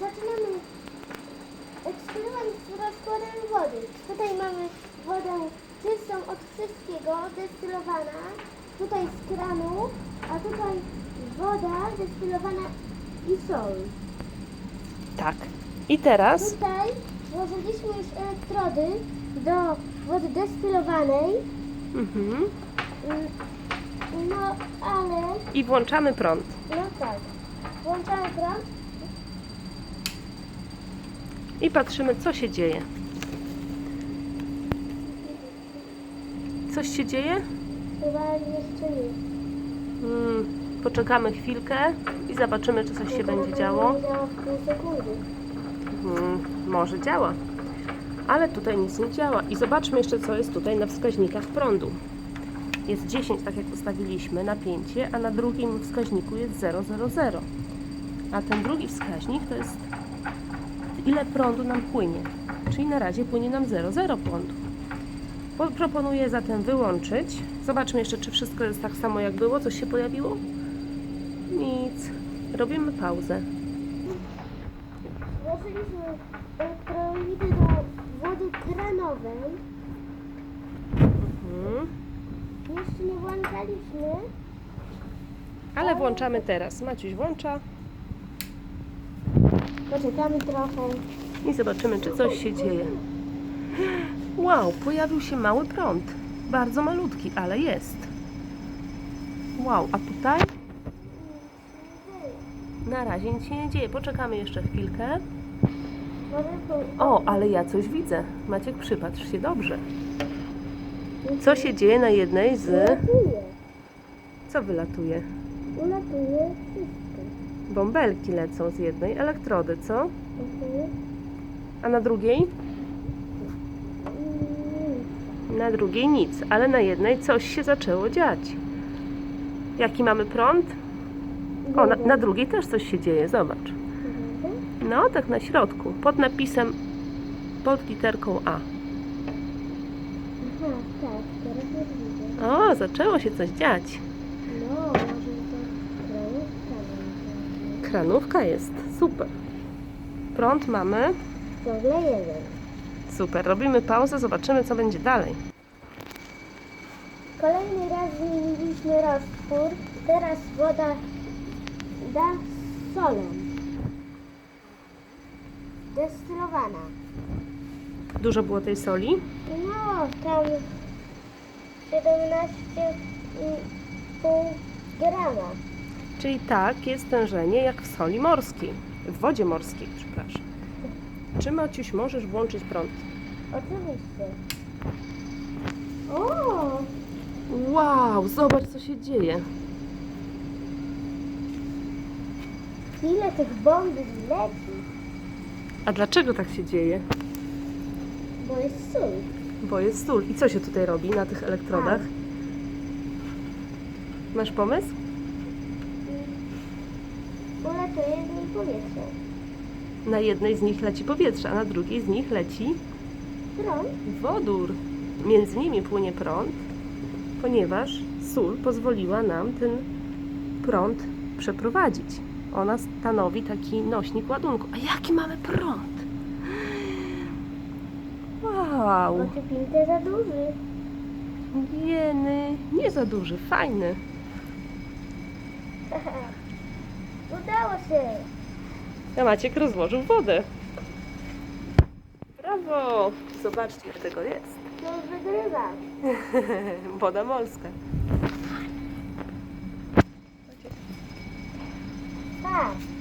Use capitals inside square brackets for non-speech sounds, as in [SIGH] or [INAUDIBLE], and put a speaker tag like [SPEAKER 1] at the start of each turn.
[SPEAKER 1] zaczynamy eksperyment z rozkładem wody. Tutaj mamy wodę czystą od wszystkiego, destylowana. Tutaj z kranu, a tutaj woda destylowana i sol.
[SPEAKER 2] Tak. I teraz
[SPEAKER 1] Tutaj włożyliśmy już elektrody do wody destylowanej.
[SPEAKER 2] mhm.
[SPEAKER 1] Mm, No, ale,
[SPEAKER 2] i włączamy prąd.
[SPEAKER 1] no tak, włączamy prąd.
[SPEAKER 2] I patrzymy, co się dzieje. Coś się dzieje?
[SPEAKER 1] Chyba jeszcze nie.
[SPEAKER 2] Mm, poczekamy chwilkę i zobaczymy, czy coś się będzie działo. Hmm, może działa. Ale tutaj nic nie działa. I zobaczmy jeszcze, co jest tutaj na wskaźnikach prądu. Jest 10, tak jak ustawiliśmy, napięcie, a na drugim wskaźniku jest 000. A ten drugi wskaźnik to jest ile prądu nam płynie. Czyli na razie płynie nam 0,0 prądu. Po- Proponuję zatem wyłączyć. Zobaczmy jeszcze, czy wszystko jest tak samo jak było. Coś się pojawiło? Nic. Robimy pauzę.
[SPEAKER 1] Włożyliśmy elektrolidy do wody kranowej.
[SPEAKER 2] Mhm.
[SPEAKER 1] Jeszcze nie włączaliśmy.
[SPEAKER 2] Ale włączamy teraz. Maciuś włącza
[SPEAKER 1] Poczekamy trochę.
[SPEAKER 2] i zobaczymy, czy coś się dzieje. Wow, pojawił się mały prąd. Bardzo malutki, ale jest. Wow, a tutaj na razie nic się nie dzieje. Poczekamy jeszcze chwilkę. O, ale ja coś widzę. Maciek, przypatrz się dobrze. Co się dzieje na jednej z... Co wylatuje?
[SPEAKER 1] Ulatuje.
[SPEAKER 2] Bąbelki lecą z jednej elektrody, co?
[SPEAKER 1] Mhm.
[SPEAKER 2] A na drugiej? Na drugiej nic, ale na jednej coś się zaczęło dziać. Jaki mamy prąd? O, na, na drugiej też coś się dzieje, zobacz.
[SPEAKER 1] Mhm.
[SPEAKER 2] No, tak na środku, pod napisem, pod literką A.
[SPEAKER 1] Aha, tak, teraz już widzę.
[SPEAKER 2] O, zaczęło się coś dziać.
[SPEAKER 1] No, może to krajówka będzie.
[SPEAKER 2] Kranówka jest, super. Prąd mamy,
[SPEAKER 1] Ciągle jeden.
[SPEAKER 2] super. Robimy pauzę, zobaczymy co będzie dalej.
[SPEAKER 1] Kolejny raz zmieniliśmy roztwór. Teraz woda da solą. Destylowana.
[SPEAKER 2] Dużo było tej soli.
[SPEAKER 1] No, tam 17,5 grama.
[SPEAKER 2] Czyli tak, jest stężenie jak w soli morskiej, w wodzie morskiej, przepraszam. Czy Maciuś możesz włączyć prąd?
[SPEAKER 1] Oczywiście. O!
[SPEAKER 2] Wow, zobacz co się dzieje.
[SPEAKER 1] Ile tych bomb leci,
[SPEAKER 2] A dlaczego tak się dzieje?
[SPEAKER 1] bo jest sól.
[SPEAKER 2] Bo jest sól. I co się tutaj robi na tych elektrodach? Masz pomysł? Na jednej z nich leci powietrze, a na drugiej z nich leci
[SPEAKER 1] Prąd
[SPEAKER 2] wodór. Między nimi płynie prąd, ponieważ sól pozwoliła nam ten prąd przeprowadzić. Ona stanowi taki nośnik ładunku. A jaki mamy prąd? Wow!
[SPEAKER 1] oczywiście za duży.
[SPEAKER 2] Jeny, nie za duży, fajny. [LAUGHS]
[SPEAKER 1] Udało się.
[SPEAKER 2] A Maciek rozłożył wodę. Brawo! Zobaczcie, jak tego jest.
[SPEAKER 1] To już wygrywa. [LAUGHS]
[SPEAKER 2] Woda morska. Tak.